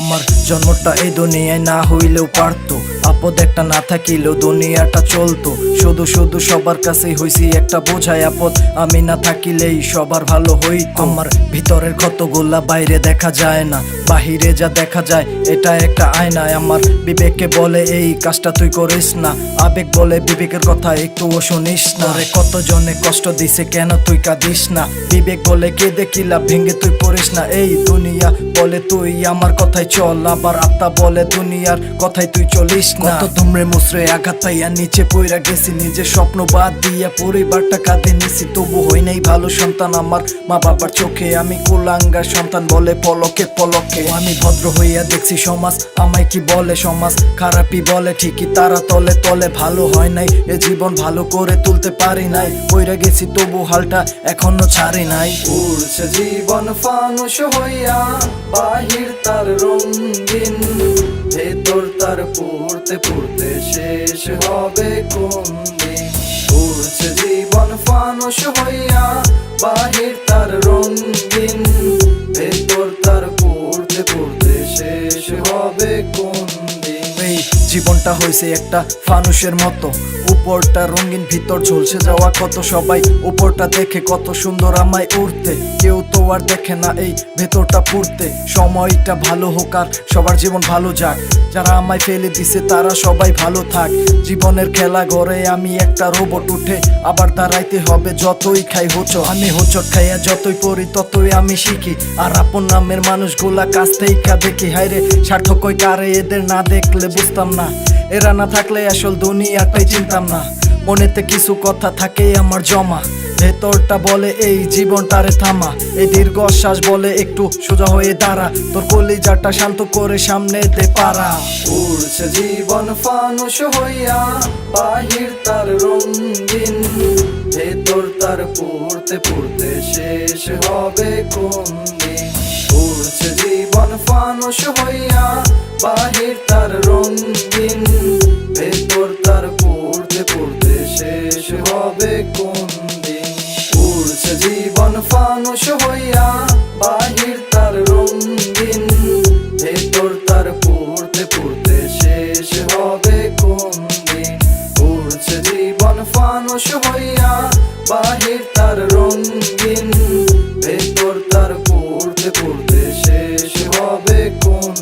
আমার জন্মটা এই দুনিয়ায় না হইলেও পারতো। আপদ একটা না থাকিলেও দুনিয়াটা চলতো। শুধু শুধু সবার কাছেই হইছি একটা বোঝায় আপদ। আমি না থাকিলেই সবার ভালো হইতো। আমার ভিতরের কতগুলা বাইরে দেখা যায় না, বাহিরে যা দেখা যায়, এটা একটা আয়নায়। আমার বিবেককে বলে, এই কাজটা তুই করিস না। আবেগ বলে, বিবেকের কথা একটুও শুনিস না। রে কতজনে কষ্ট দিছে, কেন তুই কাঁদিস না? বিবেক বলে কে দেখিলা ভেঙে তুই পড়িস না? এই দুনিয়া বলে, তুই আমার কথাই চল। আবার আত্মা বলে, দুনিয়ার কথাই তুই চলিস না। কত দুমড়ে মুসরে আঘাত পাইয়া নিচে পইরা গেছি, নিজের স্বপ্ন বাদ দিয়া পরিবারটা কাঁদে নিছি। তবু হই নাই ভালো সন্তান আমার, মা বাবার চোখে। আমি কুলাঙ্গার সন্তান বলে পলকে পলকে। আমি ভদ্র হইয়া দেখছি সমাজ, আমায় কি বলে সমাজ? খারাপই বলে ঠিকই, তারা তলে তলে ভালো হয় নাই। এ জীবন ভালো করে তুলতে পারি নাই। পইরা গেছি, তবু হালটা এখনও ছাড়ি নাই। উড়ছে জীবন ফানুষ হইয়া, বাহির তার রঙিন তার পড়তে পড়তে শেষ হবে কোন দিন? জীবন ফানুষ হইয়া বাহির তার রঙিন জীবনটা হয়েছে একটা ফানুষের মতো। উপরটা রঙিন, ভিতর ঝলসে যাওয়া কত সবাই, উপরটা দেখে কত সুন্দর আমায় উড়তে। কেউ তো আর দেখে না এই ভেতরটা পুড়তে। সময়টা ভালো হোক আর সবার জীবন ভালো যাক। যারা আমায় ফেলে দিছে তারা সবাই ভালো থাক। জীবনের খেলা ঘরে আমি একটা রোবট উঠে, আবার দাঁড়াইতে হবে যতই খাই হোচ আমি হোচট খাইয়া যতই পড়ি ততই আমি শিখি। আর আপন নামের মানুষগুলা কাছ থেকে দেখি। হাইরে সার্থকই কারে এদের না দেখলে বুঝতাম না। এরা না থাকলে আসল দুনিয়াটাই চিনতাম না। মনেতে কিছু কথা থাকে আমার জমা। ভেতরটা বলে এই জীবনটারে থামা। এই দীর্ঘ শ্বাস বলে একটু সোজা হয়ে দাঁড়া। তোর কলিজাটা শান্ত করে সামনে দে পারা। উড়ছে জীবন ফানুষ হইয়া বাহির তার রঙিন। ভেতর তার পড়তে পড়তে শেষ হবে কোন দিন। উড়ছে জীবন ফানুষ হইয়া বাহির তার জীবন ফানুষ হইয়া বাহির তার রঙিন ভেতর তার পড়তে পড়তে শেষ হবে কোন দিন উড়ছে জীবন ফানুষ হইয়া বাহির তার রঙিন ভেতর তার পড়তে পড়তে শেষ হবে কোন